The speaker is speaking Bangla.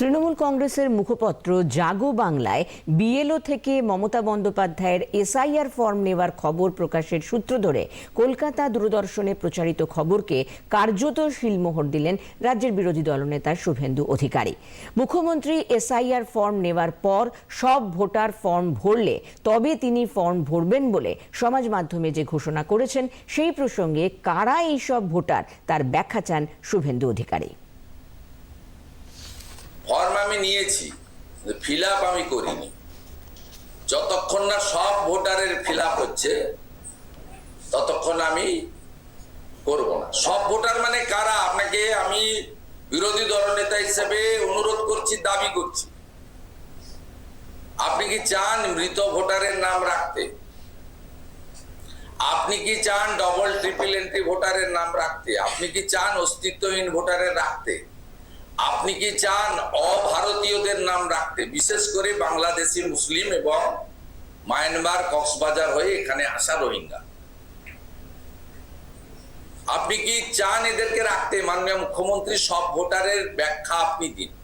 তৃণমূল কংগ্রেসের মুখপত্র জাগো বাংলায়, বিএলও থেকে মমতা বন্দ্যোপাধ্যায়ের এসআইআর ফর্ম নেওয়ার খবর প্রকাশের সূত্র ধরে কলকাতা দূরদর্শনে প্রচারিত খবরকে কার্যত শিলমোহর দিলেন রাজ্যের বিরোধী দলনেতা শুভেন্দু অধিকারী। মুখ্যমন্ত্রী এসআইআর ফর্ম নেওয়ার পর সব ভোটার ফর্ম ভরলে তবে তিনি ফর্ম ভরবেন বলে সমাজ মাধ্যমে যে ঘোষণা করেছেন, সেই প্রসঙ্গে কারা এই সব ভোটার তার ব্যাখ্যা চান শুভেন্দু অধিকারী। আমি নিয়েছি ফিল আমি করিনি। যতক্ষণ না সব ভোটারের ফিল হচ্ছে, ততক্ষণ আমি করব না। সব ভোটার মানে কারা? আপনাকে আমি বিরোধী দলনেতা হিসেবে অনুরোধ করছি, দাবি করছি। আপনি কি চান মৃত ভোটারের নাম রাখতে? আপনি কি চান ডবল ট্রিপল এন্ট্রি ভোটারের নাম রাখতে? আপনি কি চান অস্তিত্বহীন ভোটারের রাখতে? আপনি কি চান অভারতীয়দের নাম রাখতে? বিশেষ করে বাংলাদেশি মুসলিম এবং মায়ানমার কক্সবাজার হয়ে এখানে আসা রোহিঙ্গা। আপনি কি চান এদেরকে রাখতে? মাননীয় মুখ্যমন্ত্রী, সব ভোটারের ব্যাখ্যা আপনি দিন।